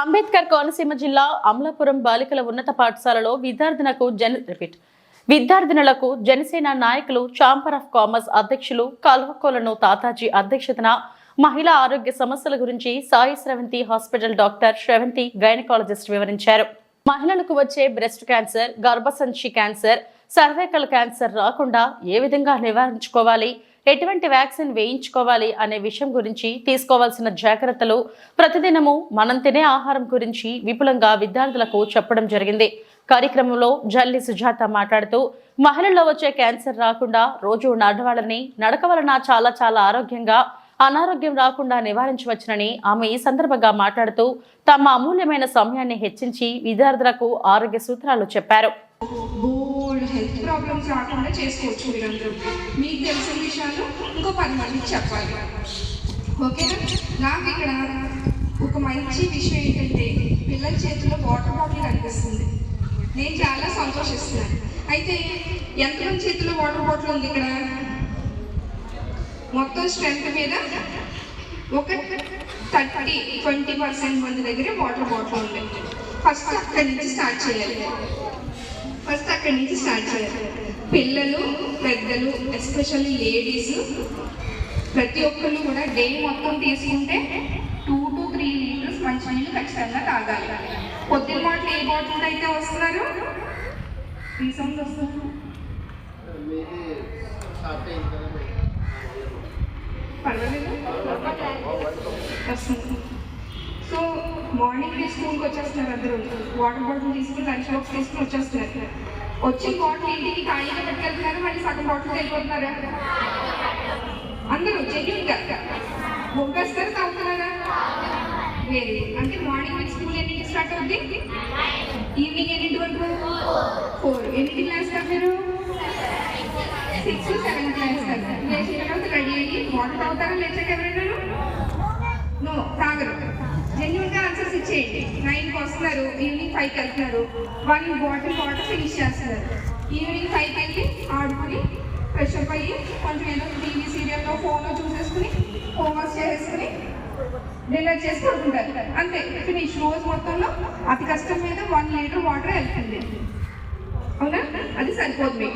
అంబేద్కర్ కోనసీమ జిల్లా అమలాపురం బాలికల ఉన్నత పాఠశాలలో విద్యార్థినకు జన రిపీట్. విద్యార్థినులకు జనసేన నాయకులు ఛాంబర్ ఆఫ్ కామర్స్ అధ్యక్షులు కల్వకోలను తాతాజీ అధ్యక్షతన మహిళా ఆరోగ్య సమస్యల గురించి Sai Sravanthi hospital doctor Sravanthi gynaecologist వివరించారు. మహిళలకు వచ్చే బ్రెస్ట్ క్యాన్సర్ గర్భసంచి క్యాన్సర్ సర్వైకల్ క్యాన్సర్ రాకుండా ఏ విధంగా నివారించుకోవాలి? ఎటువంటి వ్యాక్సిన్ వేయించుకోవాలి అనే విషయం గురించి తీసుకోవాల్సిన జాగ్రత్తలు ప్రతిదినము మనం తినే ఆహారం గురించి విపులంగా విద్యార్థులకు చెప్పడం జరిగింది. కార్యక్రమంలో జల్లి సుజాత మాట్లాడుతూ మహిళల్లో వచ్చే క్యాన్సర్ రాకుండా రోజు నడవాలని నడక వలన చాలా చాలా ఆరోగ్యంగా అనారోగ్యం రాకుండా నివారించవచ్చునని ఆమె ఈ సందర్భంగా మాట్లాడుతూ తమ అమూల్యమైన సమయాన్ని హెచ్చించి విద్యార్థులకు ఆరోగ్య సూత్రాలు చెప్పారు. ప్రాబ్లమ్స్ రాకుండా చేసుకోవచ్చు మీరందరూ. మీకు తెలిసిన విషయాలు ఇంకో పది మందికి చెప్పాలి. ఓకేనా? నాకు ఇక్కడ ఒక మంచి విషయం ఏంటంటే పిల్లల చేతిలో వాటర్ బాటిల్ కనిపిస్తుంది. నేను చాలా సంతోషిస్తున్నాను. అయితే ఎంతమంది చేతిలో వాటర్ బాటిల్ ఉంది ఇక్కడ? మొత్తం స్ట్రెంత్ మీద ఒక థర్టీ ట్వంటీ పర్సెంట్ మంది దగ్గర వాటర్ బాటిల్ ఉంది. ఫస్ట్ అక్కడి నుంచి స్టార్ట్ చేయాలి. ఫస్ట్ అక్కడి నుంచి స్టార్ట్ చేయాలి. పిల్లలు పెద్దలు ఎస్పెషల్లీ లేడీస్ ప్రతి ఒక్కళ్ళు కూడా డే మొత్తం తీసుకుంటే టూ టు త్రీ లీటర్స్ మంచినీళ్ళు ఖచ్చితంగా తాగాలి. పొద్దున్న మాటలు ఏ బాటిల్ అయితే వస్తున్నారు? రీసెంట్ వస్తున్నారు పర్వాలేదు. వస్తుంది. మార్నింగ్ మీరు స్కూల్కి వచ్చేస్తున్నారు అందరూ. వాటర్ బాటిల్ తీసుకుని లంచ్ బాక్స్ తీసుకుని వచ్చేస్తున్నారు. వచ్చి బాటిల్ ఇంటికి ఖాళీగా పెట్టుకెళ్తున్నారు మళ్ళీ సగం బాటిల్ వెళ్ళిపోతున్నారు? అందరూ జెన్యున్గా ఒక్కేస్తారు తాగుతున్నారా? వేరే అంటే మార్నింగ్ మీరు స్కూల్ ఎన్నింటికి స్టార్ట్ అవుద్ది? ఈవినింగ్ ఎన్నింటి వరకు? ఫోర్ ఎన్నింటికి లేస్తారు మీరు సిక్స్ సెవెన్ లేస్తారు లేచిన తర్వాత రెడీ అయ్యి వాటర్ తాగుతారా? లేచాక ఎవరైనా? చేయండి. నైన్కి వస్తున్నారు ఈవినింగ్ ఫైవ్కి వెళ్తున్నారు వన్ బాటిల్ వాటర్ ఫినిష్ చేస్తున్నారు. ఈవినింగ్ ఫైవ్కి వెళ్ళి ఆడుకుని ఫ్రెష్ అప్ అయ్యి కొంచెం ఏదో టీవీ సీరియల్లో ఫోన్లో చూసేసుకుని హోంవర్క్ చేసేసుకుని డిన్నర్ చేసి పడుకుంటారు. అంతే ఫినిష్ రోజు మొత్తంలో అతి కష్టం మీద వన్ లీటర్ వాటర్ వెళ్తుంది. అవునా? అది సరిపోతుంది.